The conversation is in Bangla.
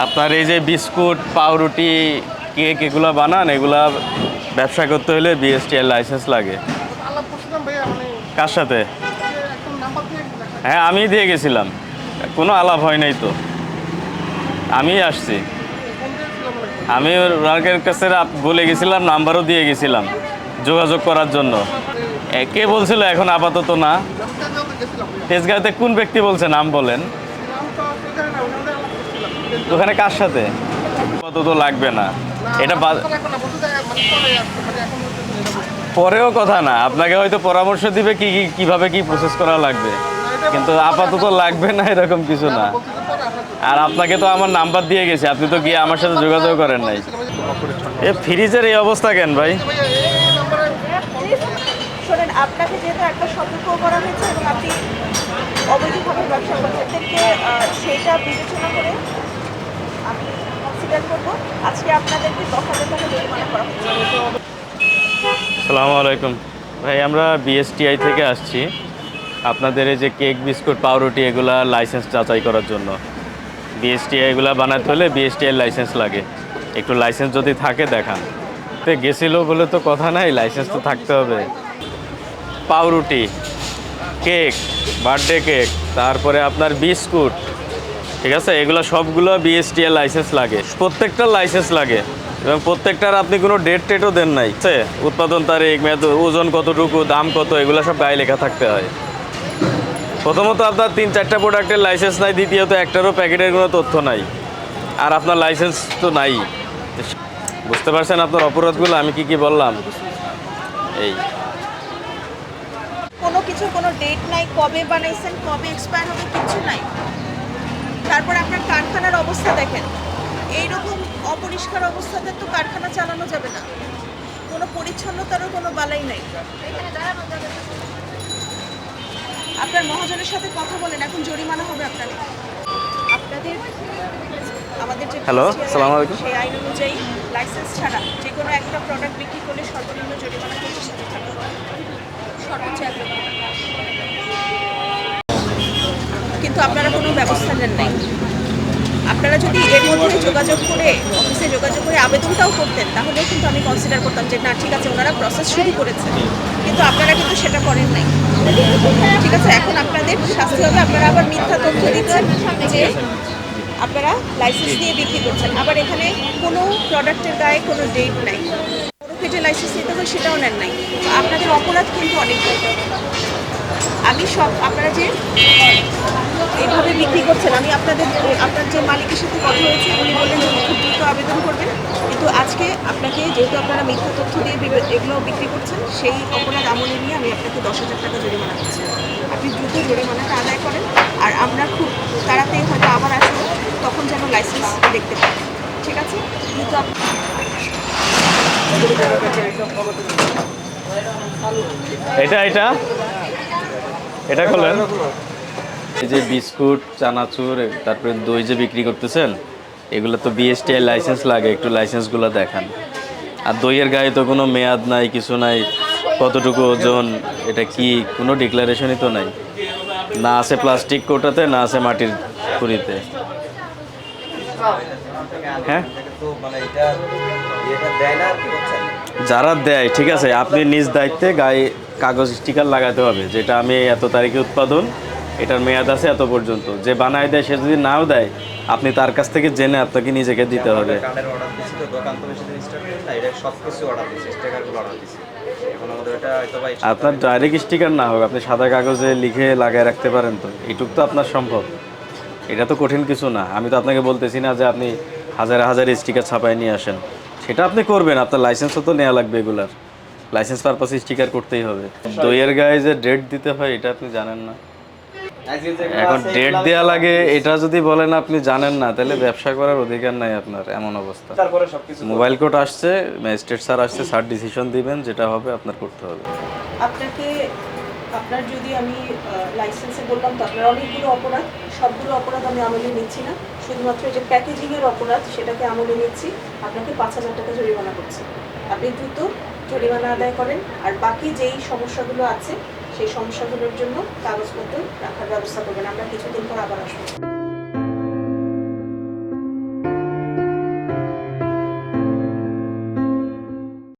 আপনার এই যে বিস্কুট পাউরুটি কেক এগুলো বানান এগুলা ব্যবসা করতে হলে বিএসটিআর লাইসেন্স লাগে। মানে কার সাথে? হ্যাঁ আমি দিয়ে গেছিলাম। কোনো আলাপ হয় নাই তো। আমি আসছি। আমি ওনার কাছে বলে গেছিলাম নাম্বারও দিয়ে গেছিলাম যোগাযোগ করার জন্য। কে বলছিল? এখন আপাতত না। তেজগাঁওতে কোন ব্যক্তি বলছে? নাম বলেন নাম তো ওখানে না ওখানে আলাপ করছিলাম ওখানে কার সাথে? আপাতত লাগবে না। এটা। পরেও কথা না। আপনাকে হয়তো পরামর্শ দিবে কি কি- কীভাবে কি প্রসেস করা লাগবে। কিন্তু আপাতত লাগবে না এরকম কিছু না। আর আপনাকে তো আমার নাম্বার দিয়ে গেছে। আপনি তো গিয়ে আমার সাথে যোগাযোগ করেন নাই। এ ফ্রিজের এই অবস্থা কেন ভাই? আপনাকে যেহেতু একটা সতর্ক করা হয়েছে এবং আপনি অবৈধভাবে ব্যবসা করছেন সেইটা বিবেচনা করে আমি কনসিডার করব। আজকে আপনাদেরকে জরিমানা করা হচ্ছে। সালামু আলাইকুম। ভাই, আমরা বিএসটিআই থেকে আসছি। আপনাদের এই যে কেক, বিস্কুট, পাউরুটি, এগুলা লাইসেন্স যাচাই করার জন্য। বিএসটিআই এগুলা বানাতে হলে বিএসটিআই লাইসেন্স লাগে। একটু লাইসেন্স যদি থাকে, দেখান। তো গেছিল বলে তো কথা নাই লাইসেন্স তো থাকতে হবে। পাউরুটি, কেক বার্থডে কেক, তারপরে আপনার বিস্কুট। ঠিক আছে? এগুলো সবগুলো বিএসটিএল লাইসেন্স লাগে। প্রত্যেকটার লাইসেন্স লাগে। এবং প্রত্যেকটার আপনি কোনো ডেট টেটও দেন নাই? উৎপাদন তারিখ, মেয়াদ, ওজন কতটুকু, দাম কত, এগুলো সব গায়ে লেখা থাকতে হয়। প্রথমত আপনার তিন চারটা প্রোডাক্টের লাইসেন্স নাই, দ্বিতীয়ত একটারও প্যাকেটের কোনো তথ্য নাই। আর আপনার লাইসেন্স তো নাই। বুঝতে পারছেন আপনার অপরাধগুলো? আমি কি কি বললাম? এই। কোনো কিছু কোনো ডেট নাই, কবে বানাইছেন, কবে এক্সপায়ার হবে, কিছু নাই। তারপর আপনার কারখানার অবস্থা দেখেন। এইরকম অপরিষ্কার অবস্থাতে তো কারখানা চালানো যাবে না। কোনো পরিচ্ছন্নতারও কোনো বালাই নাই। আপনার মহাজনের সাথে কথা বলেন এখন জরিমানা হবে আপনাদের আপনাদের আমাদের যে Hello, BSTI আলাইকুম। সেই আইন অনুযায়ী লাইসেন্স ছাড়া যে কোনো একটা প্রোডাক্ট বিক্রি করলে সর্বনিম্ন জরিমানা পঁচিশ হাজার টাকা। সর্বোচ্চ এক লক্ষ টাকা কিন্তু আপনারা কোনো ব্যবস্থা নেন নাই। আপনারা যদি এর মধ্যে যোগাযোগ করে, অফিসে যোগাযোগ করে আবেদনটাও করতেন তাহলে কিন্তু আমি কনসিডার করতাম যে, না, ঠিক আছে, ওনারা প্রসেস শুরু করেছে। কিন্তু আপনারা কিন্তু সেটা করেন নাই। ঠিক আছে, এখন আপনাদের শাস্তি হবে। আপনারা আবার মিথ্যা তথ্য দিচ্ছেন যে, আপনারা লাইসেন্স দিয়ে বিক্রি করছেন। আবার এখানে কোনো প্রোডাক্টের গায়ে কোনো ডেট নাই। কেটে লাইসেন্স নিতে হবে সেটাও নেন নাই। আপনাদের অপরাধ কিন্তু অনেক। আমি সব আপনারা যে, এইভাবে বিক্রি করছেন, আমি আপনাদের, আপনার যে মালিকের সাথে কথা হয়েছে, উনি বললেন যে খুব দ্রুত আবেদন করবেন। কিন্তু আজকে আপনাকে, যেহেতু আপনারা মিথ্যা তথ্য দিয়ে এগুলো বিক্রি করছেন, সেই অপরাধ আমলে নিয়ে আমি আপনাকে দশ হাজার টাকা জরিমানা করছি। আপনি দ্রুত জরিমানাটা আদায় করেন, আর আমরা খুব তাড়াতাড়ি হয়তো আবার আসব, তখন যেন লাইসেন্স দেখতে পাই। ঠিক আছে? দ্রুত এটা এটা? এটা খোলেন এই যে বিস্কুট চানাচুর তারপরে দই যে বিক্রি করতেছেন এগুলো তো বিএসটিআই লাইসেন্স লাগে একটু লাইসেন্সগুলো দেখান। আর দইয়ের গায়ে তো কোনো মেয়াদ নাই কিছু নাই কতটুকু ওজন এটা কি কোনো ডিক্লারেশনই তো নাই। না আছে প্লাস্টিক কোটাতে না আছে মাটির কুড়িতে। হ্যাঁ? মানে এটা এটা দেয় না আর কি হচ্ছে? যারা দেয় ঠিক আছে আপনি নিজ দায়িত্বে গায়ে কাগজ স্টিকার লাগাতে হবে যেটা আমি এত তারিখে উৎপাদন এটার মেয়াদ আছে এত পর্যন্ত। যে বানায় দেয় সে যদি নাও দেয় আপনি তার কাছ থেকে জেনে আপনাকে নিজেকে দিতে হবে। আপনার ডাইরেক্ট স্টিকার না হোক আপনি সাদা কাগজে লিখে লাগায় রাখতে পারেন তো। এইটুক তো আপনার সম্ভব। এটা তো কঠিন কিছু না। আমি তো আপনাকে বলতেছি না যে আপনি হাজার হাজার স্টিকার ছাপায় নিয়ে আসেন। সেটা আপনি করবেন আপনার লাইসেন্সও তো নেওয়া লাগবে এগুলার। লাইসেন্স পারপাসে স্টিকার করতেই হবে। দইয়ের গায়ে যে ডেট দিতে হয় এটা আপনি জানেন না। এখন ডেট দেওয়া লাগে এটা যদি বলেন আপনি জানেন না তাহলে ব্যবসা করার অধিকার নাই আপনার এমন অবস্থা। তারপরে সবকিছু মোবাইল কোর্ট আসছে ম্যাজিস্ট্রেট স্যার আসছে স্যার ডিসিশন দিবেন যেটা হবে আপনার করতে হবে। আপনাকে আপনার যদি আমি লাইসেন্সে বললাম তো আপনার অনেকগুলো অপরাধ সবগুলো অপরাধ আমি আমলে নিচ্ছি না। শুধুমাত্র এই যে প্যাকেজিংয়ের অপরাধ সেটাকে আমলে নিচ্ছি। আপনাকে পাঁচ হাজার টাকা জরিমানা করছি। আপনি দ্রুত জরিমানা আদায় করেন আর বাকি যেই সমস্যাগুলো আছে, সেই সমস্যাগুলোর জন্য কাগজপত্র রাখার ব্যবস্থা করবেন। আমরা কিছুদিন পর আবার আসব।